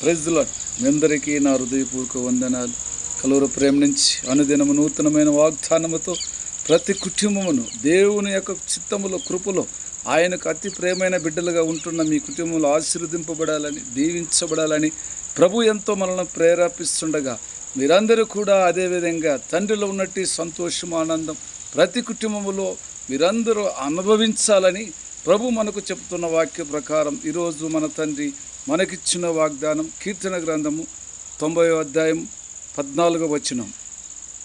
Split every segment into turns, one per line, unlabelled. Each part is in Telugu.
ప్రజల మీ అందరికీ నా హృదయపూర్వక వందనాలు. కలువర ప్రేమ నుంచి అనుదినము నూతనమైన వాగ్దానముతో ప్రతి కుటుంబమును దేవుని యొక్క చిత్తములో కృపలో ఆయనకు అతి ప్రేమైన బిడ్డలుగా ఉంటున్న మీ కుటుంబంలో ఆశీర్వదింపబడాలని దీవించబడాలని ప్రభు ఎంతో మనల్ని ప్రేరేపిస్తుండగా మీరందరూ కూడా అదేవిధంగా తండ్రిలో ఉన్నట్టు సంతోషం ఆనందం ప్రతి కుటుంబములో మీరందరూ అనుభవించాలని ప్రభు మనకు చెప్తున్న వాక్య ప్రకారం ఈరోజు మన తండ్రి మనకిచ్చిన వాగ్దానం కీర్తన గ్రంథము తొంభై అధ్యాయం పద్నాలుగో వచనం.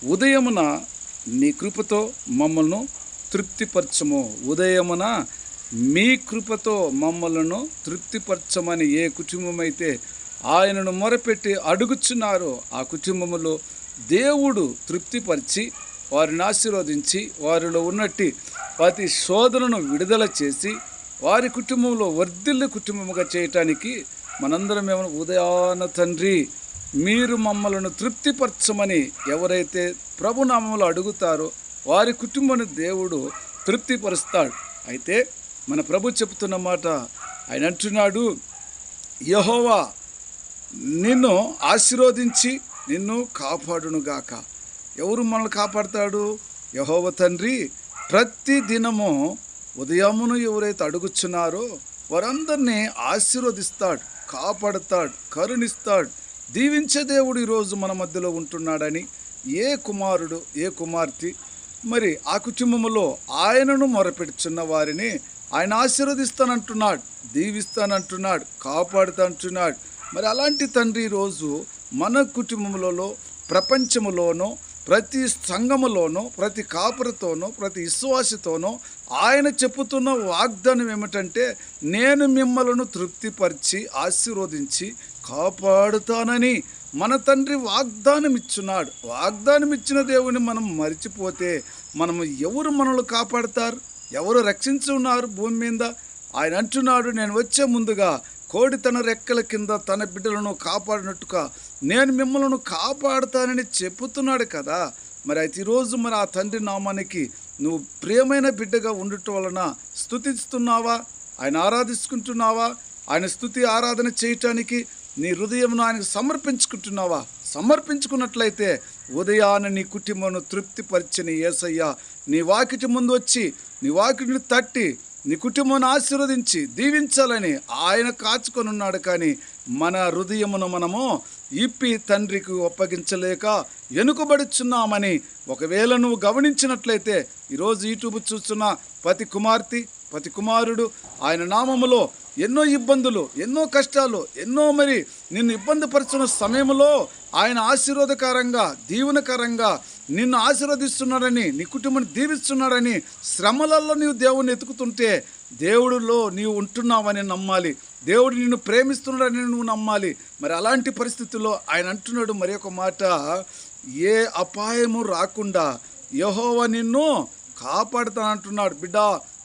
ఉదయమున నీ కృపతో మమ్మల్ని తృప్తిపరచము. ఉదయమున మీ కృపతో మమ్మలను తృప్తిపరచమని ఏ కుటుంబమైతే ఆయనను మొరపెట్టి అడుగుచున్నారో ఆ కుటుంబములో దేవుడు తృప్తిపరిచి వారిని ఆశీర్వదించి వారిలో ఉన్నట్టి ప్రతి శోధనను విడుదల చేసి వారి కుటుంబంలో వర్ధిల్లు కుటుంబముగా చేయటానికి మనందరం ఏమైనా ఉదయాన తండ్రి మీరు మమ్మలను తృప్తిపరచమని ఎవరైతే ప్రభునామంలో అడుగుతారో వారి కుటుంబాన్ని దేవుడు తృప్తిపరుస్తాడు. అయితే మన ప్రభు చెప్తున్న మాట ఆయన అంటున్నాడు యహోవా నిన్ను ఆశీర్వదించి నిన్ను కాపాడునుగాక. ఎవరు మనల్ని కాపాడతాడు? యహోవ తండ్రి ప్రతి దినము ఉదయమును ఎవరైతే అడుగుచున్నారో వారందరినీ ఆశీర్వదిస్తాడు కాపాడుతాడు కరుణిస్తాడు. దీవించే దేవుడు ఈరోజు మన మధ్యలో ఉంటున్నాడని ఏ కుమారుడు ఏ కుమార్తె మరి ఆ కుటుంబములో ఆయనను మొరపెడుచున్న వారిని ఆయన ఆశీర్వదిస్తానంటున్నాడు దీవిస్తానంటున్నాడు కాపాడుతానంటున్నాడు. మరి అలాంటి తండ్రి ఈరోజు మన కుటుంబములలో ప్రపంచంలోనూ ప్రతి సంఘములోనూ ప్రతి కాపురతోనూ ప్రతి విశ్వాసతోనూ ఆయన చెప్పుతున్న వాగ్దానం ఏమిటంటే నేను మిమ్మలను తృప్తిపరిచి ఆశీర్వదించి కాపాడుతానని మన తండ్రి వాగ్దానం ఇచ్చున్నాడు వాగ్దానం ఇచ్చిన దేవుని మనం మరిచిపోతే మనం ఎవరు మనల్ని కాపాడతారు? ఎవరు రక్షించున్నారు భూమి మీద? ఆయన అంటున్నాడు నేను వచ్చే ముందుగా కోడి తన రెక్కల కింద తన బిడ్డలను కాపాడినట్టుగా నేను మిమ్మల్ని కాపాడుతానని చెప్తున్నాడు కదా. మరి అయితే ఈరోజు మరి ఆ తండ్రి నామానికి నువ్వు ప్రియమైన బిడ్డగా ఉండటం వలన స్థుతిస్తున్నావా ఆయన ఆరాధించుకుంటున్నావా ఆయన స్థుతి ఆరాధన చేయటానికి నీ హృదయంను ఆయనకు సమర్పించుకుంటున్నావా? సమర్పించుకున్నట్లయితే ఉదయాన నీ కుటుంబను తృప్తిపరిచిన ఏసయ్య నీ వాకిటి ముందు వచ్చి నీ వాకిటిని తట్టి నీ కుటుంబాన్ని ఆశీర్వదించి దీవించాలని ఆయన కాచుకొని ఉన్నాడు కానీ మన హృదయమును మనము ఇప్పి తండ్రికి ఒప్పగించలేక వెనుకబడుచున్నామని ఒకవేళ నువ్వు గమనించినట్లయితే ఈరోజు యూట్యూబ్ చూస్తున్న ప్రతి కుమార్తె ప్రతి కుమారుడు ఆయన నామములో ఎన్నో ఇబ్బందులు ఎన్నో కష్టాలు ఎన్నో మరి నిన్ను ఇబ్బంది పరుచున్న సమయంలో ఆయన ఆశీర్వాదకరంగా దీవెనకరంగా నిన్ను ఆశీర్వదిస్తున్నాడని నీ కుటుంబాన్ని దీవిస్తున్నాడని శ్రమలలో నీవు దేవుని ఎతుకుతుంటే దేవుడిలో నీవు ఉంటున్నావని నమ్మాలి. దేవుడు నిన్ను ప్రేమిస్తున్నాడని నువ్వు నమ్మాలి. మరి అలాంటి పరిస్థితుల్లో ఆయన అంటున్నాడు మరి ఒక మాట ఏ అపాయము రాకుండా యహోవ నిన్ను కాపాడుతానంటున్నాడు బిడ్డ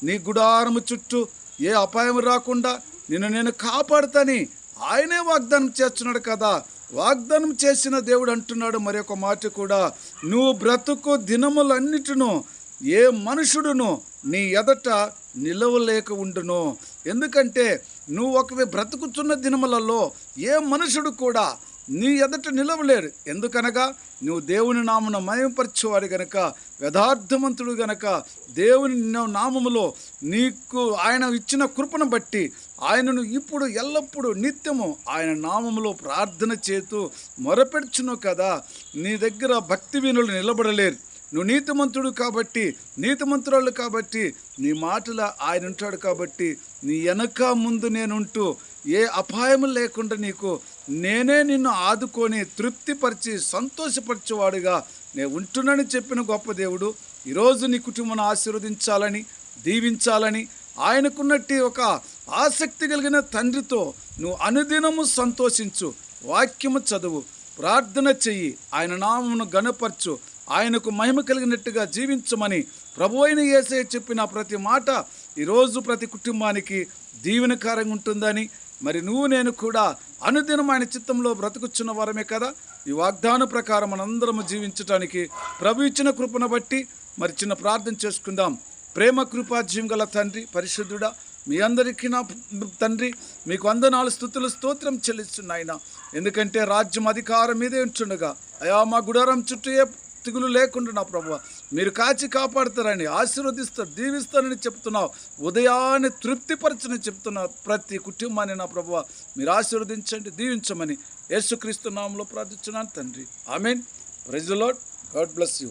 నీ గుడారము చుట్టూ ఏ అపాయం రాకుండా నిన్ను నేను కాపాడుతాని ఆయనే వాగ్దానం చేస్తున్నాడు కదా. వాగ్దానం చేసిన దేవుడు అంటున్నాడు మరి ఒక మాట కూడా. నువ్వు బ్రతుకు దినములన్నిటిను ఏ మనుషుడును నీ ఎదట నిలవలేక ఉండును. ఎందుకంటే నువ్వు ఒక బ్రతుకుతున్న దినములలో ఏ మనుషుడు కూడా నీ ఎదుట నిలవలేరు. ఎందుకనగా నువ్వు దేవుని నామున మయంపరచేవాడు గనక యథార్థవంతుడు గనక దేవుని నామములో నీకు ఆయన ఇచ్చిన కృపను బట్టి ఆయనను ఇప్పుడు ఎల్లప్పుడూ నిత్యము ఆయన నామములో ప్రార్థన చేతూ మొరపెడుచును కదా. నీ దగ్గర భక్తి వినులు నిలబడలేరు. నువ్వు నీతిమంతుడు కాబట్టి నీతిమంతురాలు కాబట్టి నీ మాటల ఆయన ఉంటాడు కాబట్టి నీ వెనక ముందు నేనుంటూ ఏ అపాయం లేకుండా నీకు నేనే నిన్ను ఆదుకొని తృప్తిపరిచి సంతోషపరిచేవాడుగా నేను ఉంటున్నానని చెప్పిన గొప్ప దేవుడు ఈరోజు నీ కుటుంబాన్ని ఆశీర్వదించాలని దీవించాలని ఆయనకున్నట్టు ఒక ఆసక్తి కలిగిన తండ్రితో నువ్వు అనుదినము సంతోషించు వాక్యము చదువు ప్రార్థన చెయ్యి ఆయన నామమును గణపరచు ఆయనకు మహిమ కలిగినట్టుగా జీవించమని ప్రభు అయిన యేసయ్య చెప్పిన ప్రతి మాట ఈరోజు ప్రతి కుటుంబానికి దీవెనకారంగా ఉంటుందని మరి నువ్వు నేను కూడా అనుదినం ఆయన చిత్తంలో బ్రతుకుచున్న వారమే కదా. ఈ వాగ్దాన ప్రకారం మనందరము జీవించటానికి ప్రభు ఇచ్చిన కృపను బట్టి మరి చిన్న ప్రార్థన చేసుకుందాం. ప్రేమ కృపాజ్యం గల తండ్రి పరిశుద్ధుడా మీ అందరికీ నా తండ్రి మీకు వందనాలు స్థుతులు స్తోత్రం చెల్లిస్తున్నాయన ఎందుకంటే రాజ్యం అధికారం మీదే ఉంటుండగా అయా మా గుడారం చుట్టూ తిగులు లేకుండా నా ప్రభు మీరు కాచి కాపాడుతారని ఆశీర్వదిస్తారు దీవిస్తారని చెప్తున్నావు. ఉదయాన్ని తృప్తిపరచని చెప్తున్నా ప్రతి కుటుంబాన్ని నా ప్రభు మీరు ఆశీర్వదించండి దీవించమని యేసుక్రీస్తు నామంలో ప్రార్థిస్తున్నాను తండ్రి. I mean Lord God bless you.